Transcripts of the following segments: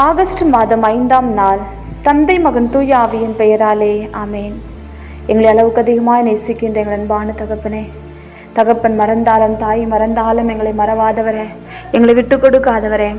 August மாதம் ஐந்தாம் நாள் தந்தை மகன் தூய ஆவியின் பெயராலே ஆமேன். எங்களை அளவுக்கு அதிகமாக நேசிக்கின்ற எங்கள் அன்பான தகப்பனே தகப்பன் மறந்தாலும் தாய் மறந்தாலும் எங்களை மறவாதவரே எங்களை விட்டு கொடுக்காதவரே.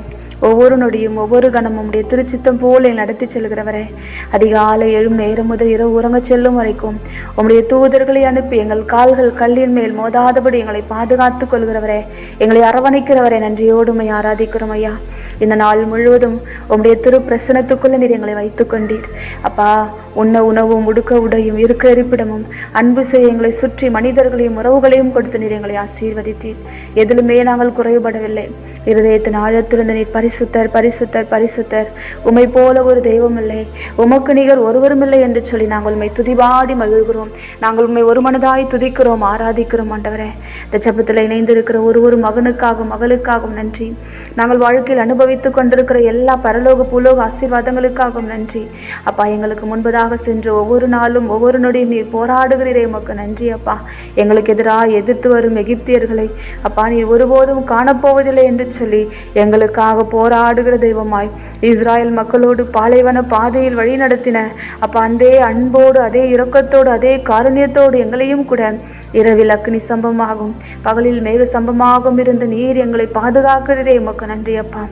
ஒவ்வொரு நொடியும் ஒவ்வொரு கணமும் உடைய திருச்சித்தம் போல நடத்தி செல்கிறவரே. அதிகாலை எழும் நேரம் முதல் இரவு உறங்கச் செல்லும் வரைக்கும் உம்முடைய தூதர்களை அனுப்பி எங்கள் கால்கள் கல்லின் மேல் மோதாதபடி எங்களை பாதுகாத்துக் கொள்கிறவரே. எங்களை அரவணைக்கிறவரே நன்றியோடு ஆராதிக்கிறோம் ஐயா. இந்த நாள் முழுவதும் உம்முடைய திரு பிரசனத்துக்குள்ள நீர் எங்களை வைத்துக் கொண்டீர். அப்பா உண்ண உணவும் உடுக்க உடையும் இருக்க இருப்பிடமும் அன்பு செய்ய எங்களை சுற்றி மனிதர்களையும் உறவுகளையும் கொடுத்து நீர் எங்களை ஆசீர்வதித்தீர். எதிலுமே நாங்கள் குறைபடவில்லை இருதயத்தின் ஆழத்திலிருந்து நீர் பரிசுத்தர் பரிசுத்தர் பரிசுத்தர். உமை போல ஒரு தெய்வம் இல்லை. உமக்கு நிகர் ஒருவரும் இல்லை என்று சொல்லி நாங்கள் உண்மை துதிபாடி மகிழ்கிறோம். நாங்கள் உண்மை ஒரு மனதாய் துதிக்கிறோம் ஆராதிக்கிறோம் ஆண்டவரே. இந்த ஜபத்தில் இணைந்திருக்கிற ஒரு ஒரு மகனுக்காகவும் மகளுக்காகவும் நன்றி. நாங்கள் வாழ்க்கையில் அனுபவித்துக் கொண்டிருக்கிற எல்லா பரலோக பூலோக ஆசீர்வாதங்களுக்காகவும் நன்றி. அப்பா எங்களுக்கு முன்பதாக சென்று ஒவ்வொரு நாளும் ஒவ்வொரு நொடியும் நீர் போராடுகிறீரே. உமக்கு நன்றி அப்பா. எங்களுக்கு எதிராக எதிர்த்து வரும் எகிப்தியர்களை அப்பா நீர் ஒருபோதும் காணப்போவதில்லை என்று சொல்லி எங்களுக்காக போராடுகிற தெய்வமாய் இஸ்ராயல் மக்களோடு பாலைவன பாதையில் வழி நடத்தின அப்பா அதே அன்போடு அதே இரக்கத்தோடு அதே காரணியத்தோடு எங்களையும் கூட இரவில் அக்னி சம்பமாகும் பகலில் மேக சம்பமாகவும் இருந்து நீர் எங்களை பாதுகாக்கிறதே உமக்கு நன்றி அப்பா.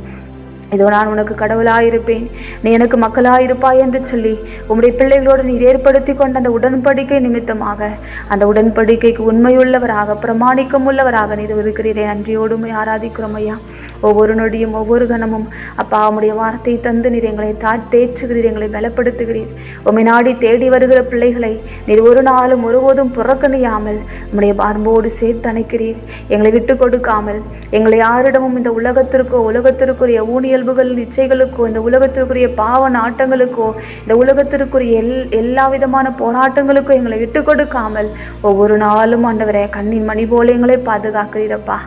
இதோ நான் உனக்கு கடவுளாயிருப்பேன். நீ எனக்கு மக்களாயிருப்பாய் என்று சொல்லி உம்முடைய பிள்ளைகளோடு நீர் ஏற்படுத்தி கொண்ட அந்த உடன்படிக்கை நிமித்தமாக அந்த உடன்படிக்கைக்கு உண்மையுள்ளவராக பிரமாணிக்கம் உள்ளவராக நீர் இருக்கிறீரே. நன்றியோடுமை ஆராதிக்கிறோம் ஐயா. ஒவ்வொரு நொடியும் ஒவ்வொரு கணமும் அப்பா உம்முடைய வார்த்தை தந்து நீர் எங்களை தா தேற்றுகிறீர் எங்களை பலப்படுத்துகிறீர். உம்மை நாடி தேடி வருகிற பிள்ளைகளை நீர் ஒரு நாளும் ஒருபோதும் புறக்கணியாமல் உம்முடைய பார்ம்போடு சேர்த்து அணைக்கிறீர். எங்களை விட்டு கொடுக்காமல் எங்களை யாரிடமும் இந்த உலகத்திற்கோ உலகத்திற்குரிய ஊனியல் ஊனியல்புகள் இச்சைகளுக்கோ இந்த உலகத்திற்குரிய பாவ நாட்டங்களுக்கோ இந்த உலகத்திற்குரிய எல் எல்லா விதமான போராட்டங்களுக்கும் எங்களை விட்டு கொடுக்காமல் ஒவ்வொரு நாளும் ஆண்டவரே கண்ணின் மணி போல எங்களை பாதுகாக்கிறீரப்பா.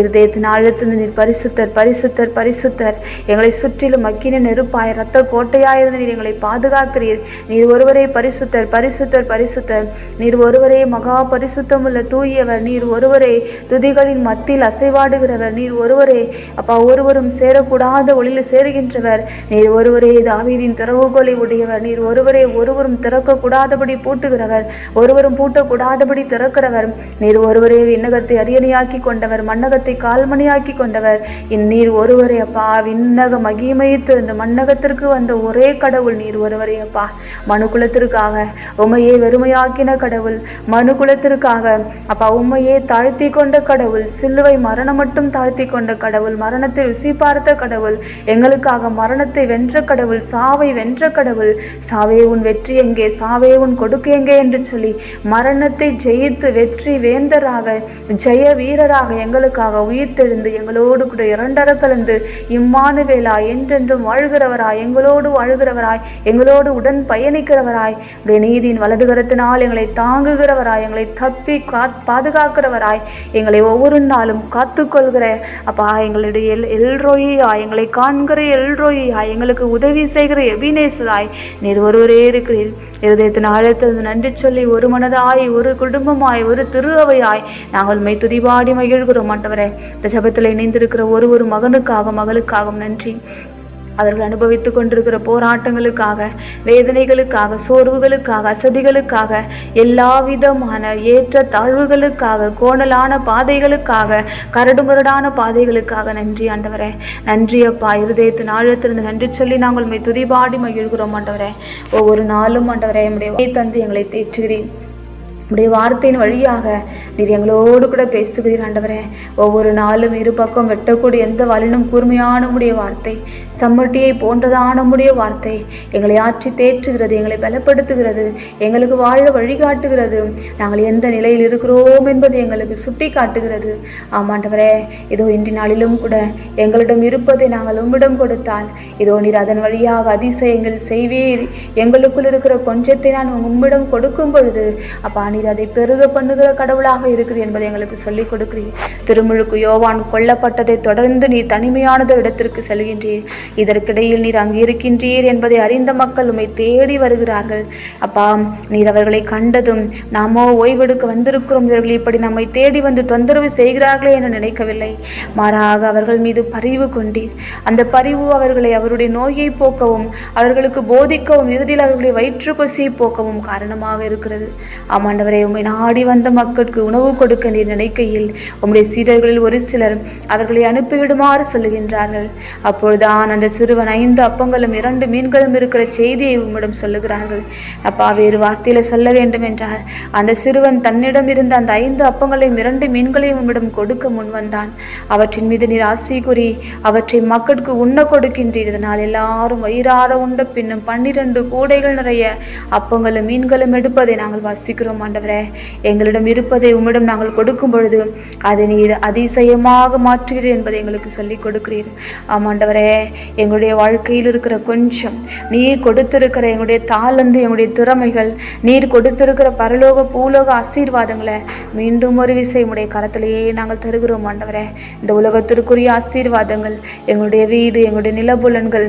இருதயத்தின் ஆழத்திலிருந்து நீர் பரிசுத்தர் பரிசுத்தர் பரிசுத்தர். எங்களை சுற்றிலும் மக்கின நெருப்பாய் இரத்த கோட்டையாயிருந்து நீர் எங்களை பாதுகாக்கிறீர். நீர் ஒருவரே பரிசுத்தர் பரிசுத்தர் பரிசுத்தர். நீர் ஒருவரே மகா பரிசுத்தம் உள்ள தூயவர். நீர் ஒருவரே துதிகளின் மத்தியில் அசைவாடுகிறவர். நீர் ஒருவரே அப்பா ஒருவரும் சேரக்கூடாத ஒளியில் சேருகின்றவர். நீர் ஒருவரே தாவீதின் திறவுகோலை உடையவர். நீர் ஒருவரே ஒருவரும் திறக்கக்கூடாதபடி பூட்டுகிறவர். ஒருவரும் பூட்டக்கூடாதபடி திறக்கிறவர். நீர் ஒருவரே விண்ணகத்தை அரியணையாக்கி கொண்டவர். மண்ணகத்தை கால்மணியாக்கி கொண்டவர். இந்நீர் ஒருவரே அப்பா விண்ணக மகிமைத்து இந்த மண்ணகத்திற்கு வந்த ஒரே கடவுள் நீர் ஒருவரே அப்பா. மனு குலத்திற்காக உமையை வெறுமையாக்கின கடவுள். மனு குலத்திற்காக அப்பா உண்மையே தாழ்த்தி கொண்ட கடவுள். சிலுவை மரணம் மட்டும் தாழ்த்தி கொண்ட கடவுள். மரணத்தை ருசி பார்த்த கடவுள். எங்களுக்காக மரணத்தை வென்ற கடவுள் சாவை வென்ற கடவுள் சாவே உன் வெற்றி எங்கே சாவே உன் கொடுக்கு எங்கே என்று சொல்லி மரணத்தை ஜெயித்து வெற்றி வேந்தராக ஜெய வீரராக எங்களுக்காக உயிர்த்தெழுந்து எங்களோடு கூட இரண்டர கலந்து இம்மானுவேலா என்றென்றும் வாழ்கிறவராய் எங்களோடு வாழ்கிறவராய் எங்களோடு உடன் பயணிக்கிறவராய் உடைய நீதியின் வலதுகரத்தினால் எங்களை தாங்குகிறவராய் எங்களை தப்பி கா பாதுகாக்கிறவராய் எங்களை ஒவ்வொரு நாளும் காத்துக்கொள்கிற அப்பா எங்களுடைய எல் எல்ரோயா எங்களை காண்கிற எல்ரோயா எங்களுக்கு உதவி செய்கிற எபினேசராய் நீர் ஒருவரே இருக்கிறீர். இருதயத்தின் ஆழத்திலிருந்து நன்றி சொல்லி ஒரு மனதாய் ஒரு குடும்பமாய் ஒரு திரு அவையாய் நாங்கள் மை துதிபாடி மகிழ்கிறோம் ஆண்டவரே. இந்த ஜபத்தில் இணைந்திருக்கிற ஒரு ஒரு மகனுக்காக மகளுக்காகவும் நன்றி. அவர்கள் அனுபவித்துக் கொண்டிருக்கிற போராட்டங்களுக்காக வேதனைகளுக்காக சோர்வுகளுக்காக அசதிகளுக்காக எல்லா விதமான ஏற்ற தாழ்வுகளுக்காக கோணலான பாதைகளுக்காக கரடுமுரடான பாதைகளுக்காக நன்றி ஆண்டவரே. நன்றி அப்பா இருதயத்தின் ஆழத்திலிருந்து நன்றி சொல்லி நாங்கள் உண்மை துதிபாடி மகிழ்கிறோம் ஆண்டவரே. ஒவ்வொரு நாளும் ஆண்டவரே என்னுடைய தந்து எங்களை தேற்றுகிறேன் உடைய வார்த்தையின் வழியாக நீர் எங்களோடு கூட பேசுகிறீர் ஆண்டவரே. ஒவ்வொரு நாளும் இரு பக்கம் வெட்டக்கூடிய எந்த வலினும் கூர்மையான உடைய வார்த்தை சம்மட்டியை போன்றதான உடைய வார்த்தை எங்களை ஆற்றி தேற்றுகிறது எங்களை பலப்படுத்துகிறது எங்களுக்கு வாழ வழிகாட்டுகிறது. நாங்கள் எந்த நிலையில் இருக்கிறோம் என்பது எங்களுக்கு சுட்டி காட்டுகிறது ஆமாண்டவரே இதோ இன்றைய நாளிலும் கூட எங்களிடம் இருப்பதை நாங்கள் உம்மிடம் கொடுத்தால் இதோ நீர் அதன் வழியாக அதிசயங்கள் செய்வீர். எங்களுக்குள் இருக்கிற கொஞ்சத்தை நான் உம்மிடம் கொடுக்கும் பொழுது அப்பா நீ நீர் அதை பெருக பண்ணுகிற கடவுளாக இருக்குது என்பதை எங்களுக்கு சொல்லிக் கொடுக்கிறீர். திருமுழுக்கு யோவான் கொல்லப்பட்டதை தொடர்ந்து நீர் தனிமையானது இடத்திற்கு செல்கின்றீர். இதற்கிடையில் நீர் அங்கு இருக்கின்றீர் என்பதை அறிந்த மக்கள் உம்மை தேடி வருகிறார்கள். அப்பா நீர் அவர்களை கண்டதும் நாமோ ஓய்வெடுக்க வந்திருக்கிறோம். இவர்கள் இப்படி நம்மை தேடி வந்து தொந்தரவு செய்கிறார்களே என நினைக்கவில்லை. மாறாக அவர்கள் மீது பரிவு கொண்டீர். அந்த பரிவு அவர்களை அவருடைய நோயை போக்கவும் அவர்களுக்கு போதிக்கவும் இறுதியில் அவர்களுடைய வயிற்று பசியை போக்கவும் காரணமாக இருக்கிறது. ஆமாண்டவர் உம்மை நாடி வந்த மக்களுக்கு உணவு கொடுக்க நீர் நினைக்கையில் உம்முடைய சீடர்களில் ஒரு சிலர் அவர்களை அனுப்பிவிடுமாறு சொல்லுகின்றார்கள். அப்பொழுதுதான் அந்த சிறுவன் ஐந்து அப்பங்களும் இரண்டு மீன்களும் இருக்கிற செய்தியை உம்மிடம் சொல்லுகிறார்கள். அப்பா வேறு வார்த்தையில சொல்ல வேண்டும் என்றார். அந்த சிறுவன் தன்னிடம் இருந்த அந்த ஐந்து அப்பங்களையும் இரண்டு மீன்களையும் உம்மிடம் கொடுக்க முன் வந்தான். அவற்றின் மீது நீர் ஆசி கூறி அவற்றை மக்களுக்கு உண்ண கொடுக்கின்றீர். இதனால் எல்லாரும் வயிறார உண்ட பின்னும் பன்னிரண்டு கூடைகள் நிறைய அப்பங்களும் மீன்களும் எடுப்பதை நாங்கள் வாசிக்கிறோம் ஆண்டவரே. எங்களிடம் இருப்பதை உம்மிடம் நாங்கள் கொடுக்கும் பொழுது அதை நீர் அதிசயமாக மாற்றுகிறீர் என்பதை எங்களுக்கு சொல்லிக் கொடுக்கிறீர். ஆமாண்டவரே எங்களுடைய வாழ்க்கையில் இருக்கிற கொஞ்சம் நீர் கொடுத்திருக்கிற எங்களுடைய தாளந்து எங்களுடைய திறமைகள் நீர் கொடுத்திருக்கிற பரலோக பூலோக ஆசீர்வாதங்களை மீண்டும் ஒரு விசை உடைய கரத்திலேயே நாங்கள் தருகிறோம் ஆண்டவரே. இந்த உலகத்திற்குரிய ஆசீர்வாதங்கள் எங்களுடைய வீடு எங்களுடைய நிலபுலன்கள்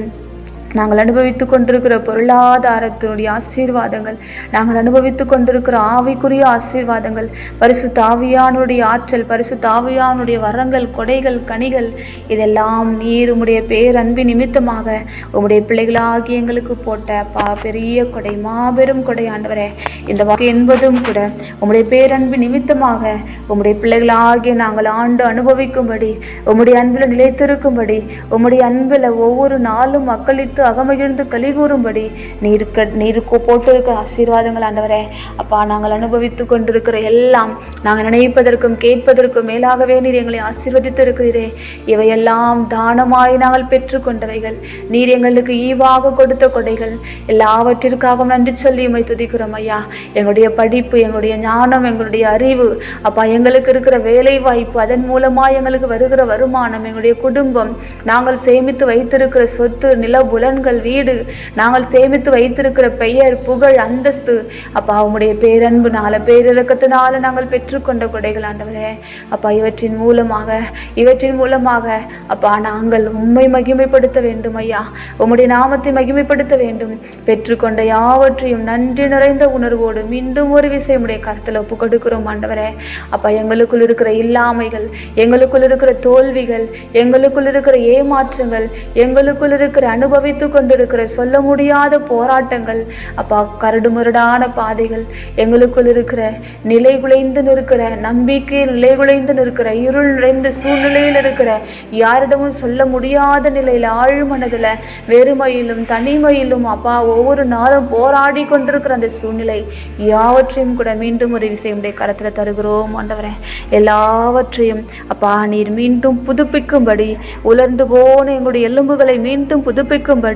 நாங்கள் அனுபவித்து கொண்டிருக்கிற பொருளாதாரத்தினுடைய ஆசீர்வாதங்கள் நாங்கள் அனுபவித்து கொண்டிருக்கிற ஆவிக்குரிய ஆசீர்வாதங்கள் பரிசு தாவியானுடைய ஆற்றல் பரிசு தாவியானுடைய வரங்கள் கொடைகள் கனிகள் இதெல்லாம் நீர் உம்முடைய பேரன்பு நிமித்தமாக உம்முடைய பிள்ளைகளாகி எங்களுக்கு போட்ட பா பெரிய கொடை மாபெரும் கொடை ஆண்டவரே. இந்த வாக்கு என்பதும் கூட உம்முடைய பேரன்பு நிமித்தமாக உம்முடைய பிள்ளைகளாகிய நாங்கள் ஆண்டு அனுபவிக்கும்படி உம்முடைய அன்பில் நிலைத்திருக்கும்படி உம்முடைய அன்பில் ஒவ்வொரு நாளும் மக்களித்து அகமகிழ்ந்து கலிகூறும்படி. நீர் க நீருக்கு போட்டிருக்கிற ஆசீர்வாதங்கள் ஆண்டவரே. அப்பா நாங்கள் அனுபவித்து கொண்டிருக்கிற எல்லாம் நாங்கள் நினைப்பதற்கும் கேட்பதற்கும் மேலாகவே நீர் எங்களை ஆசீர்வதித்து இருக்கிறீரே இவையெல்லாம் தானமாய் நாங்கள் பெற்றுக்கொண்டவைகள். நீர் எங்களுக்கு ஈவாக கொடுத்த கொடைகள். எல்லாவற்றிற்காகவும் நன்றி சொல்லி உமை துதிக்கிறோம் ஐயா. எங்களுடைய படிப்பு எங்களுடைய ஞானம் எங்களுடைய அறிவு அப்பா எங்களுக்கு இருக்கிற வேலை வாய்ப்பு அதன் மூலமாக எங்களுக்கு வருகிற வருமானம் எங்களுடைய குடும்பம் நாங்கள் சேமித்து வைத்திருக்கிற சொத்து நில புலன்கள் வீடு நாங்கள் சேமித்து வைத்திருக்கிற பெயர் புகழ் அந்தஸ்து. அப்பா உம்முடைய பேரன்புனால பேரிறக்கத்தினால நாங்கள் பெற்றுக்கொண்ட கொடைகள் ஆண்டவரே. அப்பா இவற்றின் மூலமாக இவற்றின் மூலமாக அப்பா நாங்கள் உண்மை மகிமைப்படுத்த வேண்டும் ஐயா. உம்முடைய நாமத்தை மகிமைப்படுத்த வேண்டும். பெற்றுக்கொண்ட யாவற்றையும் நன்றி நிறைந்த உணர்வோடு மீண்டும் ஒரு விசை உடைய கருத்தில் ஒப்பு கொடுக்கிறோம் ஆண்டவரே. அப்பா எங்களுக்குள் இருக்கிற இல்லாமைகள் எங்களுக்குள் இருக்கிற தோல்விகள் எங்களுக்குள் இருக்கிற ஏமாற்றங்கள் எங்களுக்குள் இருக்கிற அனுபவித்த கொண்டிருக்கிற சொல்ல முடியாத போராட்டங்கள் அப்பா கரடுமுரடான பாதைகள் எங்களுக்குள் இருக்கிற நிலை குலைந்து நிற்கிற நம்பிக்கை நிலை குலைந்து நிற்கிற இருள் நிறைந்த சூழ்நிலையில் இருக்கிற யாரிடமும் சொல்ல முடியாத நிலையில் ஆழ்மனதில் வெறுமையிலும் தனிமையிலும் அப்பா ஒவ்வொரு நாளும் போராடி கொண்டிருக்கிற அந்த சூழ்நிலை யாவற்றையும் கூட மீண்டும் ஒரு விஷயமுடைய கரத்தில் தருகிறோம் ஆண்டவரே. எல்லாவற்றையும் அப்பா நீர் மீண்டும் புதுப்பிக்கும்படி உலர்ந்து போன எங்களுடைய எலும்புகளை மீண்டும் புதுப்பிக்கும்படி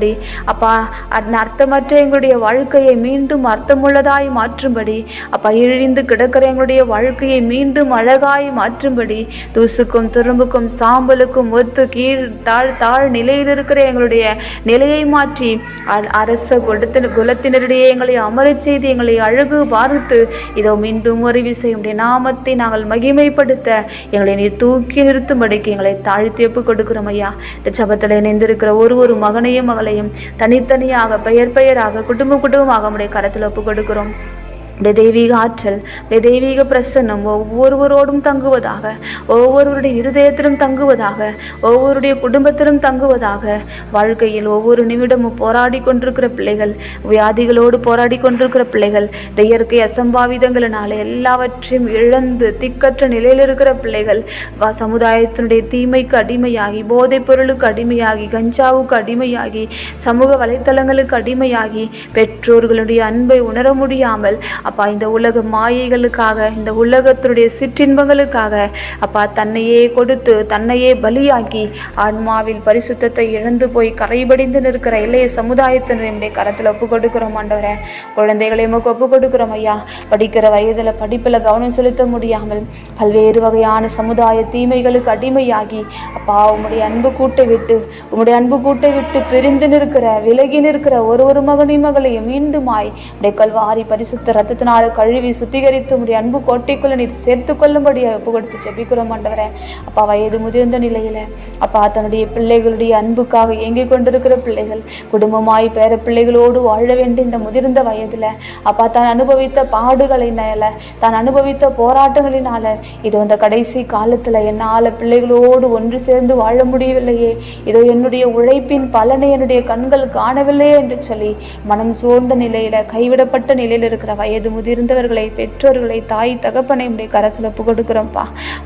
அப்பா அந் அர்த்தமற்ற எங்களுடைய வாழ்க்கையை மீண்டும் அர்த்தமுள்ளதாய் மாற்றும்படி. அப்பா இழிந்து கிடக்கிற எங்களுடைய வாழ்க்கையை மீண்டும் அழகாய் மாற்றும்படி. தூசுக்கும் துரும்புக்கும் சாம்பலுக்கும் ஒத்து கீழ் தாழ் தாழ் நிலையில் இருக்கிற எங்களுடைய நிலையை மாற்றி அரச குலத்தின் குலத்தினரிடையே எங்களை அமரச் செய்து எங்களை அழகு பார்த்து இதோ மீண்டும் ஒரு விசை உடைய நாமத்தை நாங்கள் மகிமைப்படுத்த எங்களை நீ தூக்கி நிறுத்தும்படிக்கு எங்களை தாழ்த்தி ஒப்பு கொடுக்கிறோம் ஐயா. இந்த சபத்தில் இணைந்திருக்கிற ஒரு ஒரு மகனையும் மகளையும் தனித்தனியாக பெயர் பெயராக குடும்ப குடும்பமாக உடைய கரத்தில் ஒப்பு கொடுக்கிறோம் உடைய தெய்வீக ஆற்றல் உடைய தெய்வீக பிரசன்னம் ஒவ்வொருவரோடும் தங்குவதாக ஒவ்வொருவருடைய இருதயத்திலும் தங்குவதாக ஒவ்வொருடைய குடும்பத்திலும் தங்குவதாக வாழ்க்கையில் ஒவ்வொரு நிமிடமும் போராடி கொண்டிருக்கிற பிள்ளைகள் வியாதிகளோடு போராடி கொண்டிருக்கிற பிள்ளைகள் இந்த இயற்கை அசம்பாவிதங்களினால எல்லாவற்றையும் இழந்து திக்கற்ற நிலையில் இருக்கிற பிள்ளைகள் வ- சமுதாயத்தினுடைய தீமைக்கு அடிமையாகி போதைப் பொருளுக்கு அடிமையாகி கஞ்சாவுக்கு அடிமையாகி சமூக வலைத்தளங்களுக்கு அடிமையாகி பெற்றோர்களுடைய அன்பை உணர முடியாமல் அப்பா இந்த உலக மாயைகளுக்காக இந்த உலகத்தினுடைய சிற்றின்பங்களுக்காக அப்பா தன்னையே கொடுத்து தன்னையே பலியாக்கி ஆன்மாவில் பரிசுத்தத்தை இழந்து போய் கரைபடிந்து நிற்கிற இளைய சமுதாயத்தினருடைய கரத்தில் ஒப்பு கொடுக்குறோம் ஆண்டவரே. குழந்தைகளை உமக்கு ஒப்பு கொடுக்குறோம் ஐயா. படிக்கிற வயதில் படிப்பில் கவனம் செலுத்த முடியாமல் பல்வேறு வகையான சமுதாய தீமைகளுக்கு அடிமையாகி அப்பா உம்முடைய அன்பு கூட்டை விட்டு உம்முடைய அன்பு கூட்டை விட்டு பிரிந்து நிற்கிற விலகி நிற்கிற ஒரு ஒரு மகனையும் மகளையும் மீண்டுமாய் உடைய கல்வாரி பரிசுத்த ரத்த ரத்தத்தினால கழுவி சுத்திகரித்து உடைய அன்பு கோட்டைக்குள்ள நீர் சேர்த்து கொள்ளும்படி ஒப்பு கொடுத்து ஜெபிக்கிறோம் ஆண்டவரே. அப்பா வயது முதிர்ந்த நிலையில அப்பா தன்னுடைய பிள்ளைகளுடைய அன்புக்காக ஏங்கிக் கொண்டிருக்கிற பிள்ளைகள் குடும்பமாய் பேர பிள்ளைகளோடு வாழ வேண்டிய இந்த முதிர்ந்த வயதுல அப்பா தான் அனுபவித்த பாடுகளினால தான் அனுபவித்த போராட்டங்களினால இது அந்த கடைசி காலத்துல என்னால பிள்ளைகளோடு ஒன்று சேர்ந்து வாழ முடியவில்லையே. இதோ என்னுடைய உழைப்பின் பலனை என்னுடைய கண்கள் காணவில்லையே என்று சொல்லி மனம் சோர்ந்த நிலையில கைவிடப்பட்ட நிலையில் இருக்கிற வயது முதிர்ந்தவர்களை பெற்றோர்களை தாய் தகப்பனை உடைய கரத்துல ஒப்பு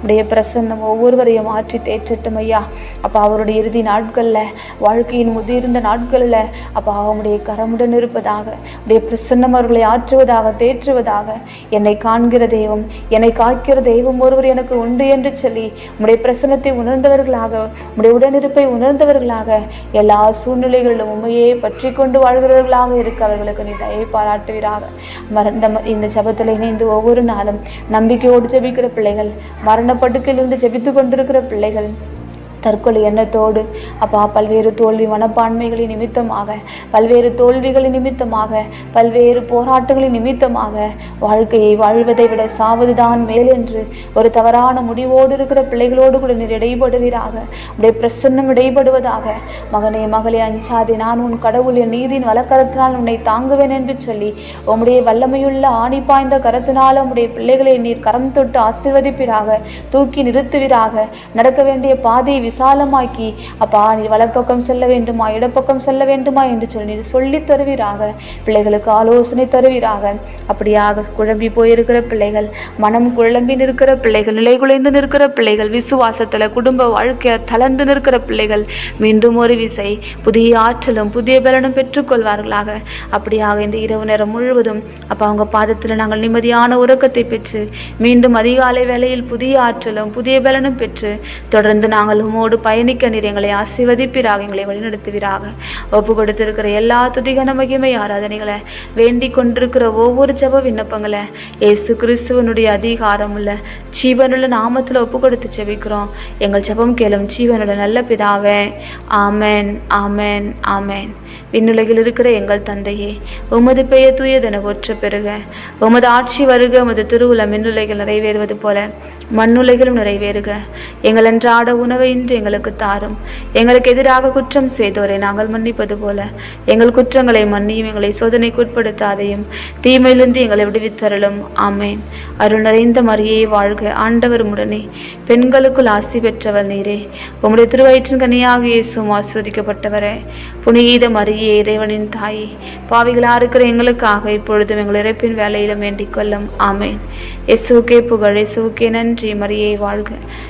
உடைய பிரசன்னம் ஒவ்வொருவரையும் மாற்றி தேற்றட்டும் ஐயா. அப்பா அவருடைய இறுதி நாட்கள்ல வாழ்க்கையின் முதிர்ந்த நாட்களில் அப்பா அவனுடைய கரமுடன் இருப்பதாக உடைய பிரசன்னம் அவர்களை ஆற்றுவதாக தேற்றுவதாக என்னை காண்கிற தெய்வம் என்னை காக்கிற தெய்வம் ஒருவர் எனக்கு உண்டு என்று சொல்லி உடைய பிரசன்னத்தை உணர்ந்தவர்களாக உடைய உடனிருப்பை உணர்ந்தவர்களாக எல்லா சூழ்நிலைகளிலும் உண்மையே பற்றி கொண்டு வாழ்கிறவர்களாக இருக்க அவர்களுக்கு நீ தயை பாராட்டுவீராக. மறந்த இந்த ஜபத்தில் இணைந்து ஒவ்வொரு நாளும் நம்பிக்கையோடு ஜெபிக்கிற பிள்ளைகள் மரணப்படுக்கையிலிருந்து ஜெபித்து கொண்டிருக்கிற பிள்ளைகள் தற்கொலை எண்ணத்தோடு அப்பா பல்வேறு தோல்வி மனப்பான்மைகளின் நிமித்தமாக பல்வேறு தோல்விகளின் நிமித்தமாக பல்வேறு போராட்டங்களின் நிமித்தமாக வாழ்க்கையை வாழ்வதை விட சாவதுதான் மேல் என்று ஒரு தவறான முடிவோடு இருக்கிற பிள்ளைகளோடு கூட நீர் இடைபடுவீராக. உடைய பிரசன்னம் இடைபடுவதாக மகனே மகளே அஞ்சாதே நான் உன் கடவுளின் நீதியின் வழக்கரத்தினால் உன்னை தாங்குவேன் என்று சொல்லி உம்முடைய வல்லமையுள்ள ஆணி பாய்ந்த கரத்தினால் உம்முடைய பிள்ளைகளை நீர் கரம் தொட்டு ஆசிர்வதிப்பீராக தூக்கி நிறுத்துவீராக நடக்க வேண்டிய பாதையை விசாலமாக்கி அப்பா நீ வலப்பக்கம் செல்ல வேண்டுமா? இடப்பக்கம் செல்ல வேண்டுமா? என்று சொல்லி நீர் சொல்லித் தருவீராக. பிள்ளைகளுக்கு ஆலோசனை தருவீராக. அப்படியாக குழம்பி போயிருக்கிற பிள்ளைகள் மனம் குழம்பி நிற்கிற பிள்ளைகள் நிலை குலைந்து நிற்கிற பிள்ளைகள் விசுவாசத்தில் குடும்ப வாழ்க்கை தளர்ந்து நிற்கிற பிள்ளைகள் மீண்டும் ஒரு விசை புதிய ஆற்றலும் புதிய பலனும் பெற்றுக்கொள்வார்களாக. அப்படியாக இந்த இரவு நேரம் முழுவதும் அப்போ அவங்க பாதத்தில் நாங்கள் நிம்மதியான உறக்கத்தை பெற்று மீண்டும் அதிகாலை வேளையில் புதிய ஆற்றலும் புதிய பலனும் பெற்று தொடர்ந்து நாங்கள் உமோடு பயணிக்க நீர் எங்களை எங்களை வழிநடத்துவீராக. ஒப்பு கொடுத்திருக்கிற எல்லா துதிகன மகிமை ஆராதனைகளை வேண்டிக் கொண்டிருக்கிற ஒவ்வொரு ஜப விண்ணப்பங்களை ஏசு கிறிஸ்துவனுடைய அதிகாரம் உள்ள ஜீவனுள்ள நாமத்தில் ஒப்பு கொடுத்து செவிக்கிறோம் எங்கள் ஜபம் கேளும் ஜீவனுள்ள நல்ல பிதாவே ஆமேன் ஆமேன் ஆமேன். விண்ணுலகில் இருக்கிற எங்கள் தந்தையே உமது பெயர் தூயதென ஒற்ற பெறுக. உமது ஆட்சி வருக உமது திருவுல மின்னுலைகள் நிறைவேறுவது போல மண்ணுலைகளும் நிறைவேறுக. எங்கள் அன்றாட உணவை என்று எங்களுக்கு தாரும். எங்களுக்கு எதிராக குற்றம் செய்தோரை நாங்கள் மன்னிப்பது போல. எங்கள் குற்றங்களை மன்னியும் எங்களை சோதனைக்கு உட்படுத்தாதையும். தீமையிலிருந்து எங்களை விடுவித்தருளும். ஆமேன். அருள் நிறைந்த மரியே வாழ்க ஆண்டவர் உடனே பெண்களுக்குள் ஆசி பெற்றவர் நீரே. உம்முடைய திருவயிற்றின் கனியாக இயேசும் ஆஸ்வதிக்கப்பட்டவரே புனித மரியே இறைவனின் தாயே. பாவிகளா இருக்கிற எங்களுக்காக இப்பொழுதும் எங்கள் இறப்பின் வேலையிலும் வேண்டிக் கொள்ளும். ஆமேன். எசுவுக்கே புகழ் எசுவுக்கே நன்றி. மரியை வாழ்க.